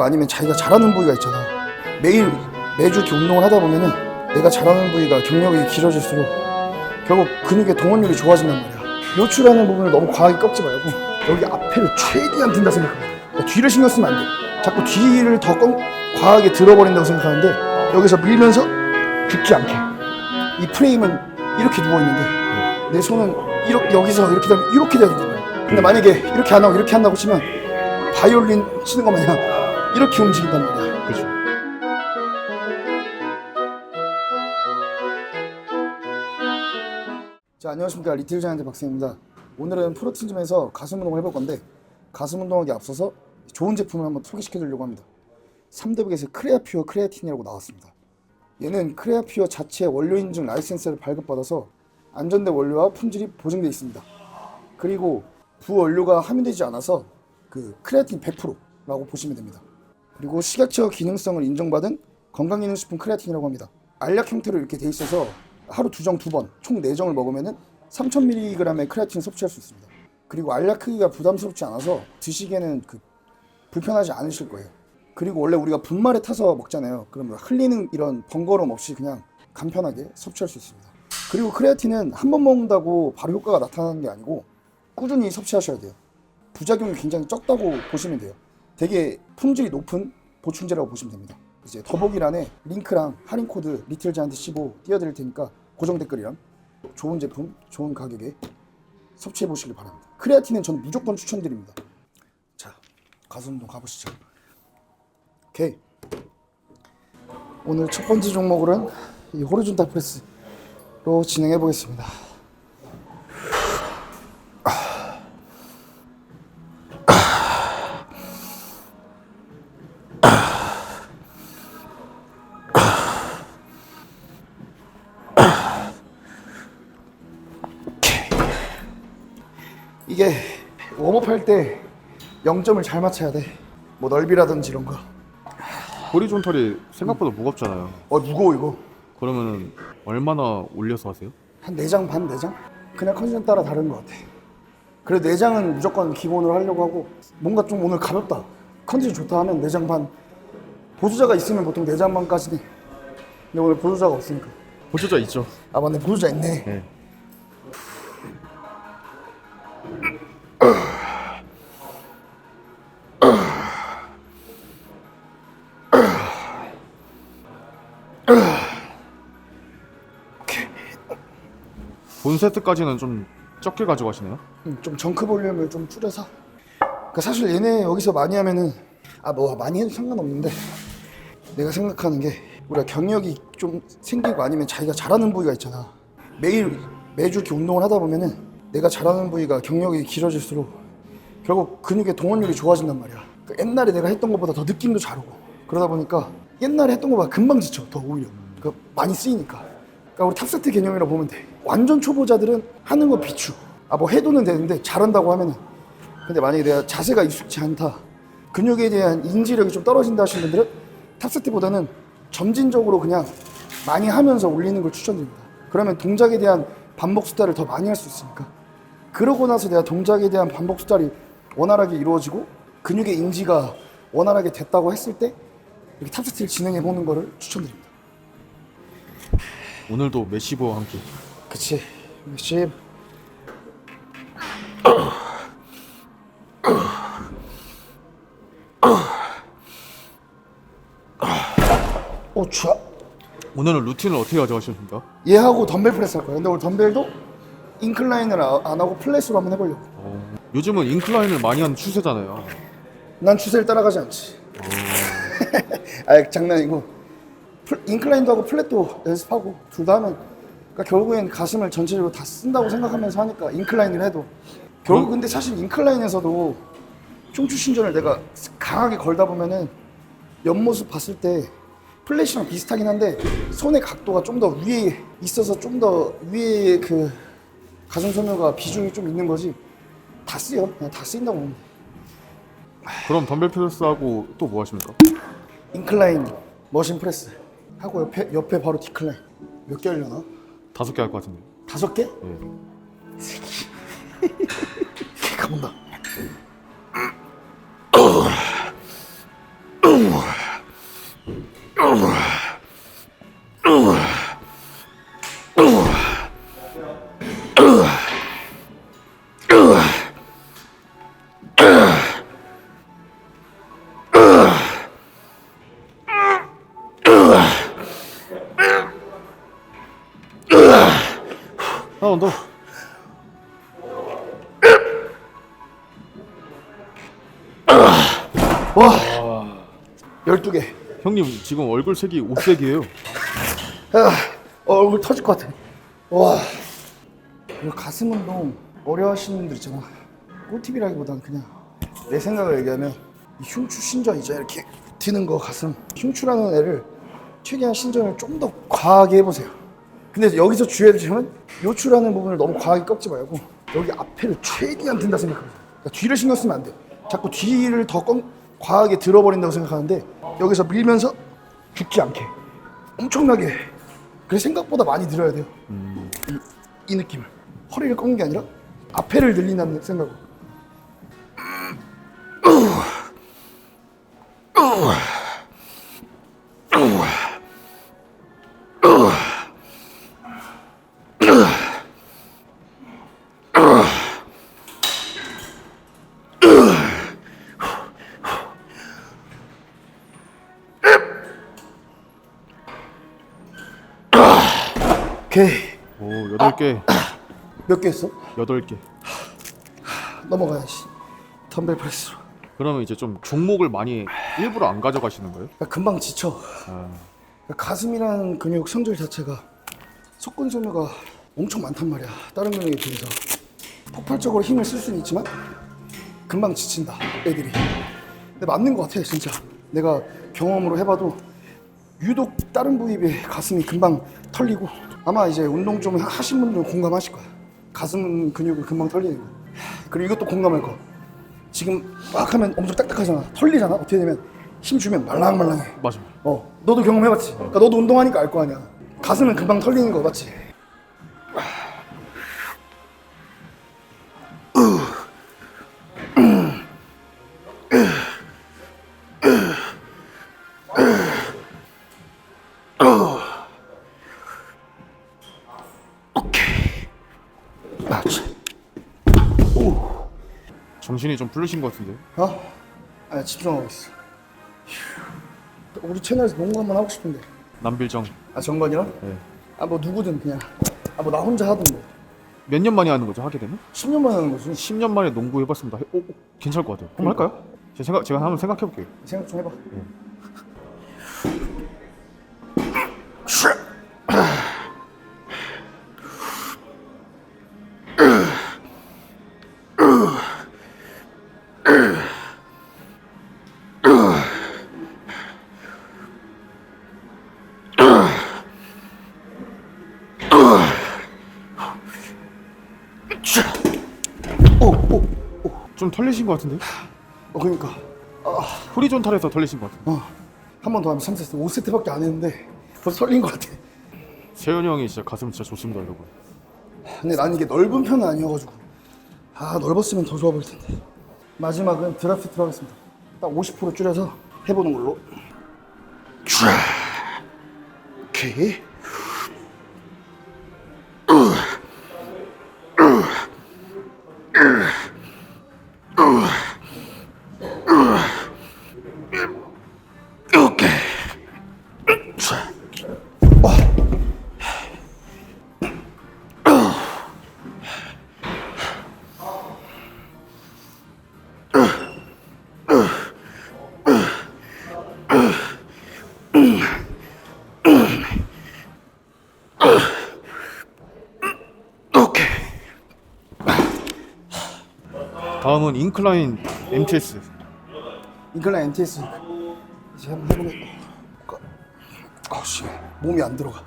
아니면 자기가 잘하는 부위가 있잖아. 매일 매주 이렇게 운동을 하다 보면은 내가 잘하는 부위가 경력이 길어질수록 결국 근육의 동원율이 좋아진단 말이야. 요출하는 부분을 너무 과하게 꺾지 말고 여기 앞에를 최대한 든다 생각해. 그러니까 뒤를 신경 쓰면 안 돼. 자꾸 뒤를 더 꺾, 과하게 들어버린다고 생각하는데 여기서 밀면서 죽지 않게. 이 프레임은 이렇게 누워 있는데 내 손은 이렇게 여기서 이렇게 되면 이렇게 말이야. 근데 만약에 이렇게 안 하고 이렇게 한다고 치면 바이올린 치는 것 마냥 이렇게 움직인단 말이야. 그렇죠. 자 안녕하십니까 리틀 자이언트 박세입니다. 오늘은 프로틴즘에서 가슴 운동을 해볼 건데 가슴 운동하기 앞서서 좋은 제품을 한번 소개시켜 드리려고 합니다. 3대 백에서 크레아퓨어 크레아틴이라고 나왔습니다. 얘는 크레아퓨어 자체 원료 인증 라이센스를 발급받아서 안전된 원료와 품질이 보증되어 있습니다. 그리고 부원료가 함유되지 않아서 그 크레아틴 100%라고 보시면 됩니다. 그리고 식약처 기능성을 인정받은 건강기능식품 크레아틴이라고 합니다. 알약 형태로 이렇게 돼 있어서 하루 두 정 두 번, 총 네 정을 먹으면은 3,000mg의 크레아틴을 섭취할 수 있습니다. 그리고 알약 크기가 부담스럽지 않아서 드시기에는 그 불편하지 않으실 거예요. 그리고 원래 우리가 분말에 타서 먹잖아요. 그러면 흘리는 이런 번거로움 없이 그냥 간편하게 섭취할 수 있습니다. 그리고 크레아틴은 한 번 먹는다고 바로 효과가 나타나는 게 아니고 꾸준히 섭취하셔야 돼요. 부작용이 굉장히 적다고 보시면 돼요. 되게 품질이 높은 보충제라고 보시면 됩니다. 이제 더보기란에 링크랑 할인 코드 리틀 자이언트 15 띄워드릴 테니까 고정 댓글이랑 좋은 제품, 좋은 가격에 섭취해 보시길 바랍니다. 크레아틴은 저는 무조건 추천드립니다. 자, 가슴 운동 가보시죠. 오케이. 오늘 첫 번째 종목으로는 이 호리존탈 프레스로 진행해 보겠습니다. 이게 웜업 할 때 0점을 잘 맞춰야 돼. 뭐 넓이라든지 이런 거. 호리존털이 생각보다 무겁잖아요. 어 무거워 이거. 그러면은 얼마나 올려서 하세요? 한 4장 반 4장? 그냥 컨디션 따라 다른 것 같아. 그래도 4장은 무조건 기본으로 하려고 하고 뭔가 좀 오늘 가볍다. 컨디션 좋다 하면 4장 반. 보수자가 있으면 보통 4장 반까지는. 근데 오늘 보수자가 없으니까. 보조자 있죠. 아 맞네 보수자 있네. 네. 본 세트까지는 좀 적게 가져가시네요. 음, 좀 정크 볼륨을 좀 줄여서. 그러니까 사실 얘네 여기서 많이 하면은 아 뭐 많이 해도 상관없는데 내가 생각하는 게 우리가 경력이 좀 생기고 아니면 자기가 잘하는 부위가 있잖아. 매일 매주 이렇게 운동을 하다 보면은 내가 잘하는 부위가 경력이 길어질수록 결국 근육의 동원율이 좋아진단 말이야. 그러니까 옛날에 내가 했던 것보다 더 느낌도 잘 오고 그러다 보니까 옛날에 했던 것보다 금방 지쳐 더 오히려. 그러니까 많이 쓰이니까. 그러니까 우리 탑세트 개념이라고 보면 돼. 완전 초보자들은 하는 거 비추. 아 뭐 해도는 되는데 잘한다고 하면은 근데 만약에 내가 자세가 익숙치 않다. 근육에 대한 인지력이 좀 떨어진다 하시는 분들은 탑세트보다는 점진적으로 그냥 많이 하면서 올리는 걸 추천드립니다. 그러면 동작에 대한 반복 수달을 더 많이 할 수 있으니까. 그러고 나서 내가 동작에 대한 반복 수달이 원활하게 이루어지고 근육의 인지가 원활하게 됐다고 했을 때 이렇게 탑세트를 진행해 보는 거를 추천드립니다. 오늘도 메시브와 함께 그치. 역시 오 추워. 오늘은 루틴을 어떻게 가져가십니까? 얘하고 덤벨 프레스 할 거야. 근데 오늘 덤벨도 인클라인을 아- 안 하고 플랫으로 한번 해보려고. 어, 요즘은 인클라인을 많이 하는 추세잖아요. 난 추세를 따라가지 않지. 아 장난이고 플- 인클라인도 하고 플랫도 연습하고 둘 다 하면 그러니까 결국엔 가슴을 전체적으로 다 쓴다고 생각하면서 하니까 인클라인을 해도 결국 그럼- 근데 사실 인클라인에서도 흉추 신전을 내가 강하게 걸다 보면은 옆모습 봤을 때 플랫이랑 비슷하긴 한데 손의 각도가 좀 더 위에 있어서 좀 더 위에 그 가슴 섬유가 비중이 좀 있는 거지 다 쓰여 그냥 다 쓰인다고 보면 돼. 그럼 덤벨 프레스하고 또 뭐 하십니까? 인클라인 머신 프레스 하고 옆에 옆에 바로 디클라인 몇 개 하려나? 다섯 개 할 것 같은데. 다섯 개? 예. 가본다. 하 와. 12개. 형님 지금 얼굴 색이 옷색이에요. 아, 어, 얼굴 터질 것 같아. 와. 이거 가슴 운동 어려 하시는 분들 있잖아. 꿀팁이라기보다는 그냥 내 생각을 얘기하면 이 흉추 신전 이제 이렇게 드는 거 가슴. 흉추라는 애를 최대한 신전을 좀 더 과하게 해보세요. 근데 여기서 점은 요추라는 부분을 너무 과하게 꺾지 말고 여기 앞에를 최대한 든다 생각하세요. 그러니까 뒤를 신경 쓰면 안 돼. 자꾸 뒤를 더 꺾, 과하게 들어버린다고 생각하는데 여기서 밀면서 죽지 않게. 엄청나게. 그래서 생각보다 많이 들어야 돼요. 이, 이 느낌을. 허리를 꺾는 게 아니라 앞에를 늘린다는 생각으로 오케이 오 여덟 개, 몇 개 했어? 여덟 개. 넘어가야지 덤벨 프레스로. 그러면 이제 좀 종목을 많이 일부러 안 가져가시는 거예요? 그러니까 금방 지쳐. 아, 가슴이라는 근육 성질 자체가 속근 소묘가 엄청 많단 말이야. 다른 근육에 비해서. 폭발적으로 힘을 쓸 수는 있지만 금방 지친다 애들이. 근데 맞는 것 같아 진짜. 내가 경험으로 해봐도 유독 다른 부위에 비해 가슴이 금방 털리고 아마 이제 운동 좀 하신 분들은 공감하실 거야 가슴 근육을 금방 털리는 거 그리고 이것도 공감할 거 지금 막 하면 엄청 딱딱하잖아 털리잖아 어떻게 되면 힘 주면 말랑말랑해 맞아. 어, 너도 경험해봤지? 그러니까 너도 운동하니까 알 거 아니야. 가슴은 금방 털리는 거 맞지? 오케 정신이 좀 풀리신 것 같은데. 어? 아, 집중하고 있어. 휴. 우리 채널에서 농구 한번 하고 싶은데. 남빌정. 아, 정관이랑? 네. 아, 뭐 누구든 그냥. 아, 뭐 나 혼자 하든 뭐. 몇 년 만에 하는 거죠? 하게 되면? 10년만 하는 거지. 10년 만에 농구 해봤습니다. 해- 오, 오, 괜찮을 것 같아요. 한번 할까요? 제가 생각 제가 한번 생각해 볼게요. 생각 좀 해봐. 오, 좀 털리신 것 같은데? 어, 그러니까. 호리존탈에서 털리신 것 같은데. 어, 한번 더 하면 3세트, 5세트밖에 안 했는데 벌써 설린 것 같아. 세현이 형이 진짜 가슴 진짜 좋습니다, 여러분. 근데 나는 이게 넓은 편은 아니어가지고 아 넓었으면 더 좋아 보일 텐데. 마지막은 드라프트로 하겠습니다. 딱 50% 줄여서 해보는 걸로. 쫙. 오케이. 오케이. 다음은 인클라인 MTS. 인클라인 MTS 이제 한번 해보겠다. 아씨 몸이 안 들어가.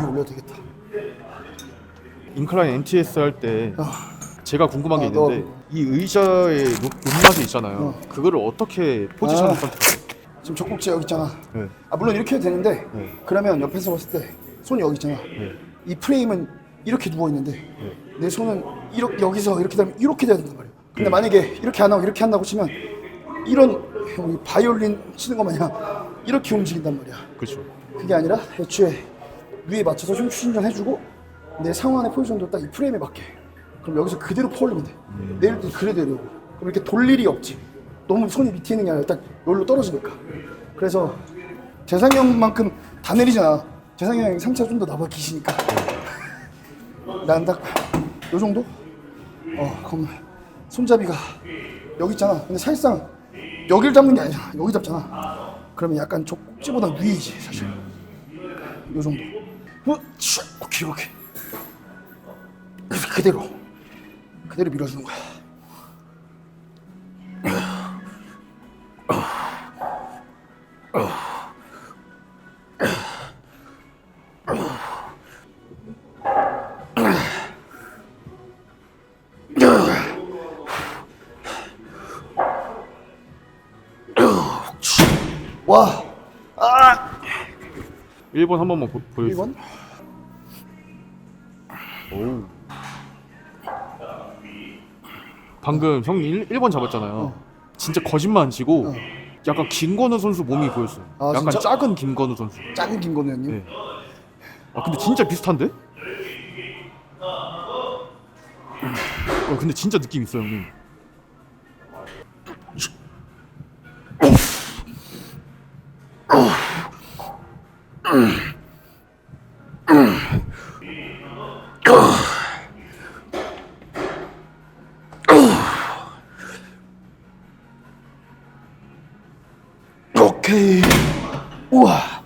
위에 올려도 되겠다. 인클라인 NTS 할때 제가 궁금한 게 아, 너- 있는데 이 의자의 높, 높낮이 있잖아요. 그거를 어떻게 포지션을 아. 선택해요? 지금 젖꼭지 여기 있잖아. 네. 아 물론 이렇게 해도 되는데 네. 그러면 옆에서 봤을 때 손이 여기 있잖아. 네. 이 프레임은 이렇게 누워 있는데 내 손은 이렇게 여기서 이렇게 되면 이렇게 돼야 된단 말이야. 근데 만약에 이렇게 안 하고 이렇게 한다고 치면 이런 바이올린 치는 것 마냥 이렇게 움직인단 말이야. 그렇죠. 그게 아니라 애초에 위에 맞춰서 흉추 신전 해주고 내 상완의 포지션도 딱 이 프레임에 맞게. 그럼 여기서 그대로 퍼올리면 돼. 내일 때 그래대로. 그럼 이렇게 돌 일이 없지. 너무 손이 밑에 있는 게 아니라 일단 여기로 떨어지니까. 그래서 재상이 형만큼 다 내리잖아. 재상이 형이 상체가 좀 더 나봐 기시니까. 난 딱 요 정도? 어, 그럼 손잡이가 여기 있잖아. 근데 사실상 여기를 잡는 게 아니잖아. 여기 잡잖아. 그러면 약간 저 꼭지보다 위이지 사실. 요 정도. 어, 슉, 오케이. 그대로 그대로 밀어주는 거야. 와, 1번 한 번만 보, 보여 주세요. 1번? 오. 방금 형이 1, 1번 잡았잖아요. 어. 진짜 거짓말 안 치고 약간 김건우 선수 몸이 보였어요. 아, 약간 진짜? 작은 김건우 선수. 작은 김건우 형님. 네. 아 근데 진짜 비슷한데? 어 근데 진짜 느낌 있어요 형님. 오케이. 우와.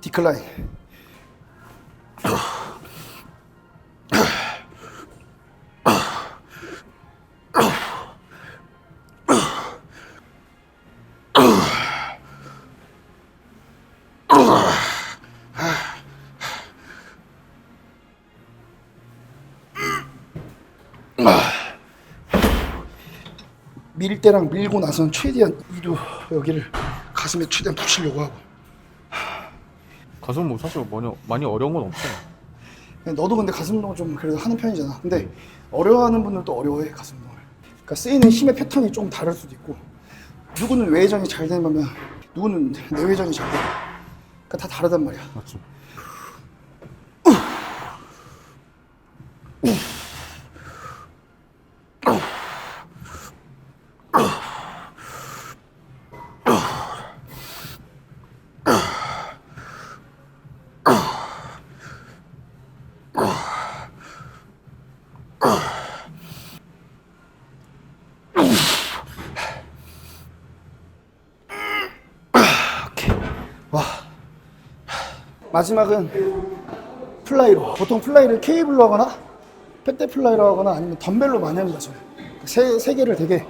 디클라인. 밀 때랑 밀고 나선 최대한 이도 여기를 가슴에 최대한 붙이려고 하고. 가슴 뭐 사실 많이, 많이 어려운 건 없어요. 너도 근데 가슴 운동을 좀 그래도 하는 편이잖아. 근데 어려워하는 분들도 어려워해 가슴 운동을. 그러니까 쓰이는 힘의 패턴이 좀 다를 수도 있고. 누구는 외회전이 잘 되는 반면 누구는 내회전이 잘 돼. 그러니까 다 다르단 말이야. 맞죠? 마지막은 플라이로 보통 플라이를 케이블로 하거나 페대 플라이로 하거나 아니면 덤벨로 많이 합니다 저는 세, 세 개를 되게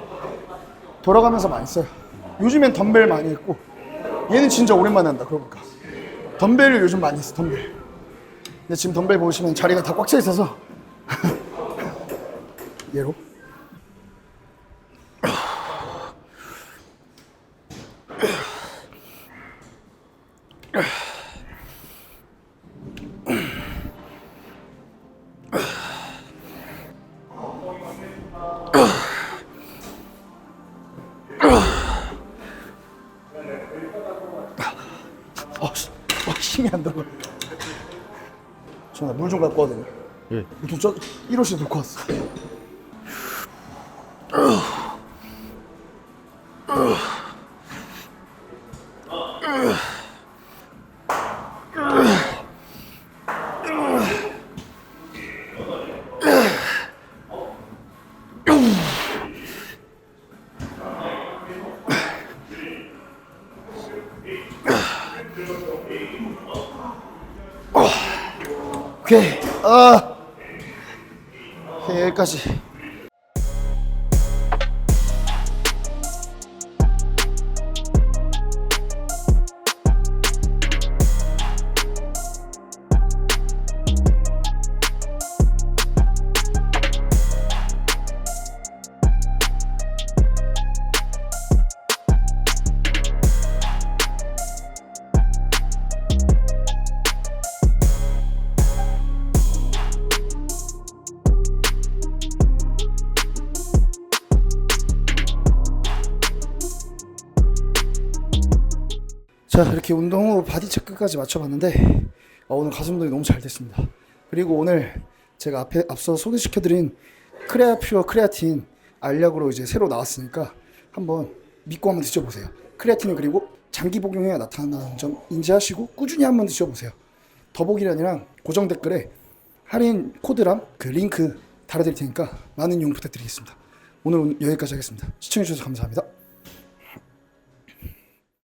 돌아가면서 많이 써요. 요즘엔 덤벨 많이 했고 얘는 진짜 오랜만에 한다 그러고 보니까. 덤벨을 요즘 많이 했어 덤벨. 근데 지금 덤벨 보시면 자리가 다 꽉 차 있어서 얘로 물 좀 갖고 와도 돼 예. 저 1호씩 놓고 왔어. 오케이. 아. 오케이, 여기까지. 자 이렇게 운동 후 바디 체크까지 마쳐봤는데 어, 오늘 가슴 운동이 너무 잘 됐습니다. 그리고 오늘 제가 앞에 앞서 소개시켜드린 크레아 퓨어 크레아틴 알약으로 이제 새로 나왔으니까 한번 믿고 한번 드셔보세요. 크레아틴을 그리고 장기 복용해야 나타나는 점 인지하시고 꾸준히 한번 드셔보세요. 더보기란이랑 고정 댓글에 할인 코드랑 그 링크 달아드릴 테니까 많은 이용 부탁드리겠습니다. 오늘 여기까지 하겠습니다. 시청해주셔서 감사합니다.